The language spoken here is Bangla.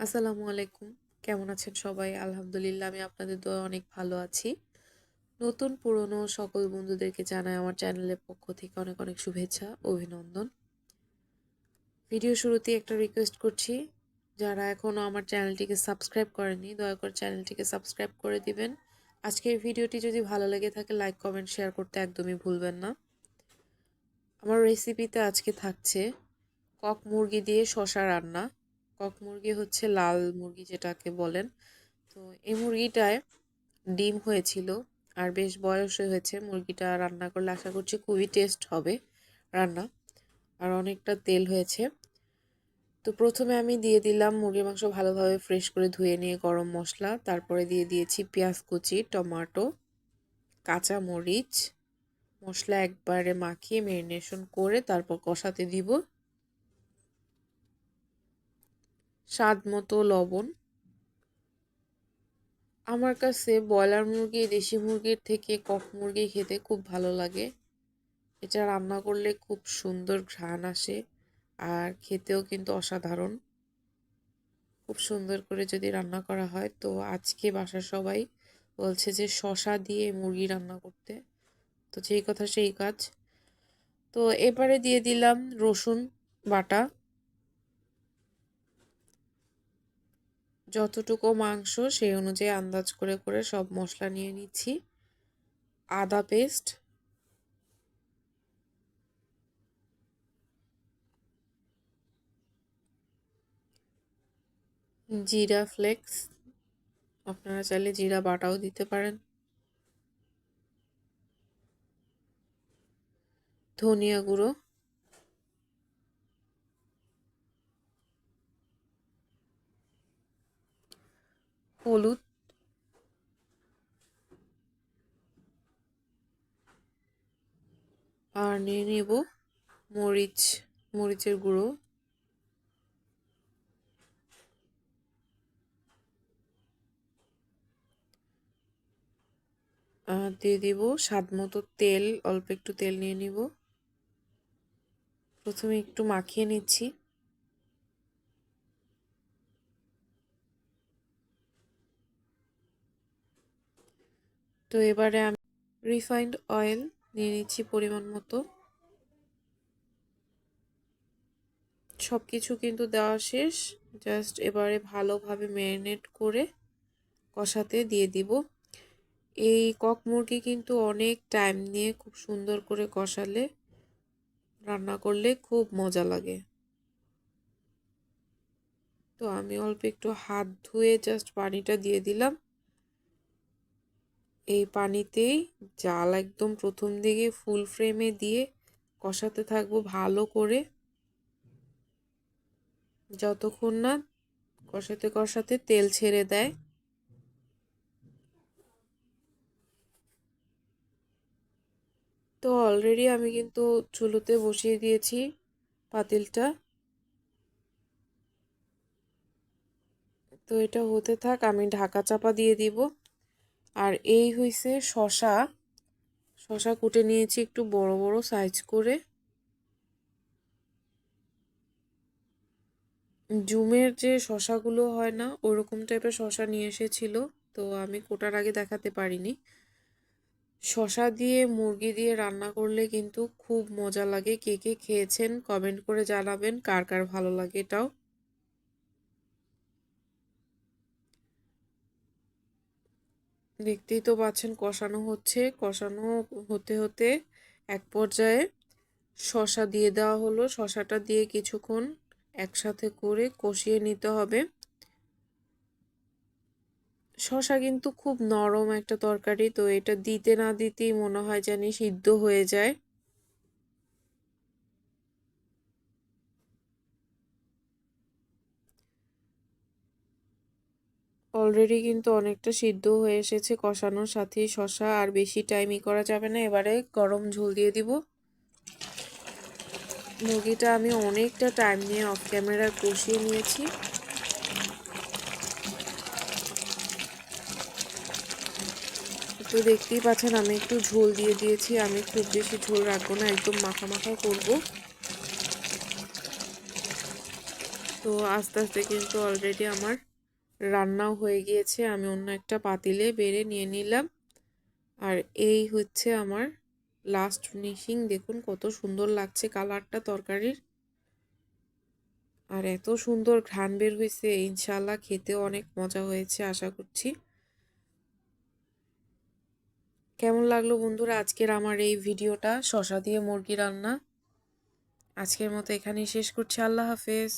আসসালামু আলাইকুম। কেমন আছেন সবাই? আলহামদুলিল্লাহ আমি আপনাদের দোয়া অনেক ভালো আছি। নতুন পুরনো সকল বন্ধুদেরকে জানাই আমার চ্যানেলের পক্ষ থেকে অনেক, অনেক শুভেচ্ছা, অভিনন্দন। ভিডিও শুরুতে একটা রিকোয়েস্ট করছি, যারা এখনও আমার চ্যানেলটিকে সাবস্ক্রাইব করেনি দয়া করে চ্যানেলটিকে সাবস্ক্রাইব করে দিবেন। আজকের ভিডিওটি যদি ভালো লেগে থাকে লাইক, কমেন্ট, শেয়ার করতে একদমই ভুলবেন না। আমার রেসিপিতে আজকে থাকছে কক মুরগি দিয়ে শশা রান্না। কক মুরগি হচ্ছে লাল মুরগি যেটাকে বলেন। তো এই মুরগিটায় ডিম হয়েছিল আর বেশ বয়স হয়েছে। মুরগিটা রান্না করলে আশা করছি খুবই টেস্ট হবে রান্না আর অনেকটা তেল হয়েছে। তো প্রথমে আমি দিয়ে দিলাম মুরগির মাংস ভালোভাবে ফ্রেশ করে ধুয়ে নিয়ে গরম মশলা। তারপরে দিয়ে দিয়েছি পেঁয়াজ কুচি, টমাটো, কাঁচা মরিচ, মশলা একবারে মাখিয়ে ম্যারিনেশন করে তারপর কষাতে দিব। স্বাদ মতো লবণ। আমার কাছে ব্রয়লার মুরগি, দেশি মুরগির থেকে কক মুরগি খেতে খুব ভালো লাগে। এটা রান্না করলে খুব সুন্দর ঘ্রাণ আসে আর খেতেও কিন্তু অসাধারণ। খুব সুন্দর করে যদি রান্না করা হয়, তো আজকে বাসার সবাই বলছে যে শশা দিয়ে মুরগি রান্না করতে। তো যেই কথা সেই কাজ। তো এবারে দিয়ে দিলাম রসুন বাটা। যতটুকু মাংস, সেই অনুযায়ী আন্দাজ করে করে সব মশলা নিয়ে নিচ্ছি। আদা পেস্ট। জিরা ফ্লেক্স। আপনারা চাইলে জিরা বাটাও দিতে পারেন। ধনিয়া গুঁড়ো। হলুদ। আর নিয়ে নেব মরিচ, মরিচের গুঁড়ো। দিয়ে দিব স্বাদ মতো তেল, অল্প একটু তেল নিয়ে নিব। প্রথমে একটু মাখিয়ে নিচ্ছি। তো এবারে আমি রিফাইন্ড অয়েল নিয়ে নিচ্ছি পরিমাণ মতো। সব কিছু কিন্তু দেওয়া শেষ। জাস্ট এবারে ভালোভাবে ম্যারিনেট করে কষাতে দিয়ে দিব। এই কক মুরগি কিন্তু অনেক টাইম নিয়ে খুব সুন্দর করে কষালে রান্না করলে খুব মজা লাগে। তো আমি অল্প একটু হাত ধুয়ে জাস্ট পানিটা দিয়ে দিলাম। এই পানিতেই জাল একদম প্রথম দিকে ফুল ফ্রেমে দিয়ে কষাতে থাকব ভালো করে। যতক্ষণ না কষাতে কষাতে তেল ছেড়ে দেয়। তো অলরেডি আমি কিন্তু চুলোতে বসিয়ে দিয়েছি পাতিলটা। তো এটা হতে থাক, আমি ঢাকা চাপা দিয়ে দিব। আর এই হইছে শশা। শশা কুটে নিয়েছি একটু বড় বড় সাইজ করে। জুমের যে শশাগুলো হয় না, ওরকম টাইপের শশা নিয়ে এসেছিল, তো আমি কোটার আগে দেখাতে পারিনি। শশা দিয়ে মুরগি দিয়ে রান্না করলে কিন্তু খুব মজা লাগে। কে কে খেয়েছেন কমেন্ট করে জানাবেন, কার কার ভালো লাগে এটাও। দেখতেই তো পাচ্ছেন কষানো হচ্ছে। কষানো হতে হতে এক পর্যায়ে শশা দিয়ে দেওয়া হলো। শশাটা দিয়ে কিছুক্ষণ একসাথে করে কষিয়ে নিতে হবে। শশা কিন্তু খুব নরম একটা তরকারি, তো এটা দিতে না দিতেই মনে হয় জানি সিদ্ধ হয়ে যায়। অলরেডি কিন্তু অনেকটা সিদ্ধ হয়ে এসেছে কষানোর সাথে। শশা আর বেশি টাইমই করা যাবে না। এবারে গরম ঝোল দিয়ে দিব। মুরগিটা আমি অনেকটা টাইম নিয়ে অফ ক্যামেরা কষিয়ে নিয়েছি। তো দেখতেই পাচ্ছেন, আমি একটু ঝোল দিয়ে দিয়েছি। আমি খুব বেশি ঝোল রাখব না, একদম মাখা মাখা করব। তো তো আস্তে আস্তে কিন্তু অলরেডি আমার রান্নাও হয়ে গিয়েছে, আমি অন্য একটা পাতিলে বেড়ে নিয়ে নিলাম। আর এই হচ্ছে আমার লাস্ট ফিনিশিং দেখুন কত সুন্দর লাগছে কালারটা তরকারির। আর এত সুন্দর ঘ্রাণ বের হয়েছে ইনশাল্লাহ খেতেও অনেক মজা হয়েছে, আশা করছি। কেমন লাগল বন্ধুরা আজকের আমার এই ভিডিওটা? শশা দিয়ে মুরগি রান্না। আজকের মতো এখানেই শেষ করছি, আল্লাহ হাফেজ।